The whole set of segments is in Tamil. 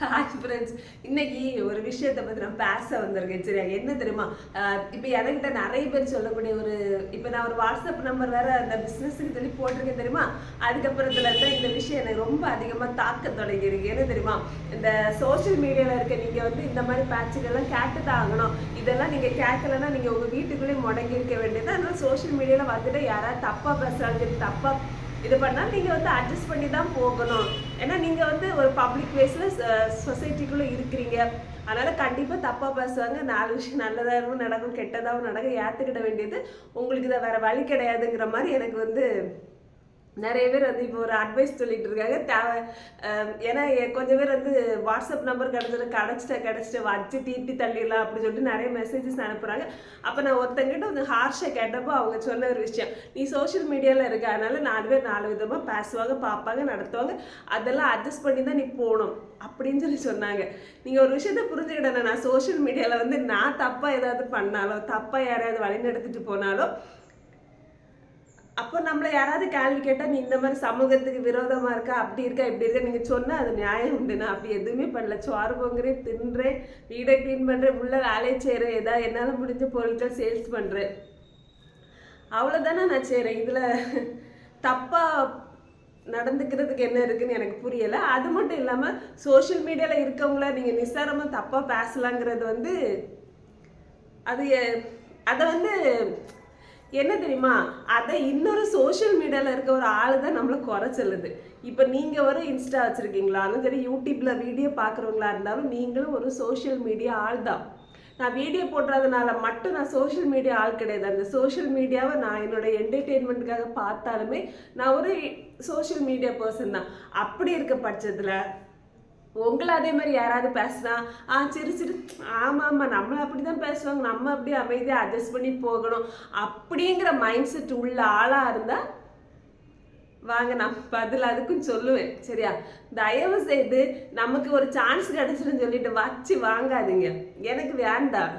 ஹாய் ஃப்ரெண்ட்ஸ் இன்னைக்கு ஒரு விஷயத்தை பற்றி நான் பேச வந்திருக்கேன். சரியா? என்ன தெரியுமா? இப்போ என்கிட்ட நிறைய பேர் சொல்லக்கூடிய ஒரு இப்போ நான் ஒரு வாட்ஸ்அப் நம்பர் வேற அந்த பிஸ்னஸுக்கு சொல்லி போட்டிருக்கேன் தெரியுமா? அதுக்கப்புறத்துல தான் இந்த விஷயம் எனக்கு ரொம்ப அதிகமாக தாக்க தொடங்கியிருக்கு என்ன தெரியுமா? இந்த சோஷியல் மீடியாவில் இருக்க நீங்கள் வந்து இந்த மாதிரி பேட்சுகள்லாம் கேட்டு தான் ஆகணும். இதெல்லாம் நீங்கள் கேட்கலன்னா நீங்கள் உங்கள் வீட்டுக்குள்ளேயே முடங்கி இருக்க வேண்டியது அதனால சோஷியல் மீடியாவில் வந்துட்டு யாராவது தப்பாக பேசுகிறாங்க தப்பாக இது பண்ணால் நீங்கள் வந்து அட்ஜஸ்ட் பண்ணி தான் போகணும். ஏன்னா நீங்கள் வந்து ஒரு பப்ளிக் பிளேஸில் சொசைட்டிக்குள்ளே இருக்கிறீங்க. அதனால் கண்டிப்பாக தப்பாக பேசுவாங்க. நாலு விஷயம் நல்லதாகவும் நடக்கும் கெட்டதாகவும் நடக்கும். ஏற்றுக்கிட வேண்டியது உங்களுக்கு இதை வேறு வழி கிடையாதுங்கிற மாதிரி எனக்கு வந்து நிறைய பேர் வந்து இப்போ ஒரு அட்வைஸ் சொல்லிட்டு இருக்காங்க. தேவை ஏன்னா கொஞ்சம் பேர் வந்து வாட்ஸ்அப் நம்பர் கிடச்சிட்டு கிடச்சிட்ட கிடச்சிட்டு வச்சு தீட்டி தள்ளிடலாம் அப்படின்னு சொல்லிட்டு நிறைய மெசேஜஸ் அனுப்புகிறாங்க அப்போ நான் ஒருத்தங்கிட்ட வந்து ஹார்ஷாக கேட்டப்போ அவங்க சொன்ன ஒரு விஷயம் நீ சோஷியல் மீடியாவில் இருக்க அதனால நாலு பேர் நாலு விதமாக பேசுவாங்க பார்ப்பாங்க நடத்துவாங்க. அதெல்லாம் அட்ஜஸ்ட் பண்ணி தான் நீ போகணும் அப்படின்னு சொல்லி சொன்னாங்க. நீங்கள் ஒரு விஷயத்த புரிஞ்சுக்கிட்டேன் நான் சோஷியல் மீடியாவில் வந்து நான் தப்பாக ஏதாவது பண்ணாலோ தப்பாக யாரையாவது வழி நடத்திட்டு போனாலோ அப்போ நம்மளை யாராவது கேள்வி கேட்டால் நீ இந்த மாதிரி சமூகத்துக்கு விரோதமாக இருக்கா? அப்படி இருக்கா? இப்படி இருக்கா? நீங்கள் சொன்னால் அது நியாயம் உண்டு. நான் அப்படி எதுவுமே பண்ணல. சோறு பொங்குறேன் தின்றேன் வீடை க்ளீன் பண்ணுறேன் உள்ள வேலையை செய்கிறேன் ஏதாவது என்னால் முடிஞ்ச பொருட்கள் சேல்ஸ் பண்ணுறேன் அவ்வளோதானே நான் செய்கிறேன் இதில் தப்பாக நடந்துக்கிறதுக்கு என்ன இருக்குன்னு எனக்கு புரியலை. அது மட்டும் இல்லாமல் சோஷியல் மீடியாவில் இருக்கவங்கள நீங்கள் நிசாரமாக தப்பாக பேசலாங்கிறது வந்து அது எ- அதை வந்து என்ன தெரியுமா? அதை இன்னொரு சோஷியல் மீடியாவில் இருக்க ஒரு ஆள் தான் நம்மளை குறை சொல்லுது. இப்போ நீங்கள் ஒரு இன்ஸ்டா வச்சுருக்கீங்களாலும் சரி யூடியூப்பில் வீடியோ பார்க்குறவங்களா இருந்தாலும் நீங்களும் ஒரு சோஷியல் மீடியா ஆள் தான். நான் வீடியோ போடுறதுனால மட்டும் நான் சோஷியல் மீடியா ஆள் கிடையாது. அந்த சோஷியல் மீடியாவை நான் என்னோட என்டர்டெயின்மெண்ட்டுக்காக பார்த்தாலுமே நான் ஒரு சோஷியல் மீடியா பர்சன் தான். அப்படி இருக்க பட்சத்தில் உங்களை அதே மாதிரி யாராவது பேசுனா ஆ சரி சரி ஆமாம் ஆமாம் நம்மளை அப்படி தான் பேசுவாங்க. நம்ம அப்படி அமைதியாக அட்ஜஸ்ட் பண்ணி போகணும். அப்படிங்கிற மைண்ட் செட் உள்ள ஆளாக இருந்தால் வாங்க நான் பதில் அதுக்கும் சொல்லுவேன். சரியா? தயவு செய்து நமக்கு ஒரு சான்ஸ் கிடைச்சிருன்னு சொல்லிட்டு வச்சு வாங்காதீங்க. எனக்கு வேண்டாம்.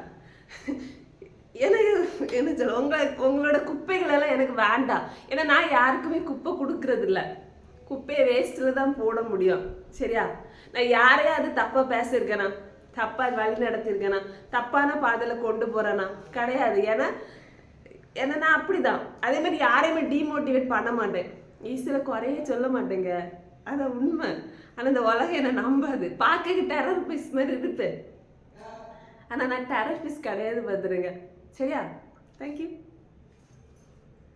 எனக்கு என்ன சொல்ல உங்களை உங்களோட குப்பைகள் எல்லாம் எனக்கு வேண்டாம். ஏன்னா நான் யாருக்குமே குப்பை கொடுக்கறது குப்பையை வேஸ்ட்டில் தான் போட முடியும். சரியா? நான் யாரையாவது தப்பாக பேசியிருக்கேனா? தப்பாக வழி நடத்தியிருக்கேனா? தப்பான பாதையில் கொண்டு போகிறேனா கிடையாது. ஏன்னா ஏன்னா நான் அப்படி தான் அதே மாதிரி யாரையுமே டீமோட்டிவேட் பண்ண மாட்டேன். ஈஸியில் குறைய சொல்ல மாட்டேங்க. அதான் உண்மை. ஆனால் இந்த உலகம் என்னை நம்பாது. பார்க்க டெரர் பீஸ் மாதிரி இருக்குது ஆனால் நான் டெரர் பீஸ் கிடையாது பார்த்துருங்க. சரியா? தேங்க்யூ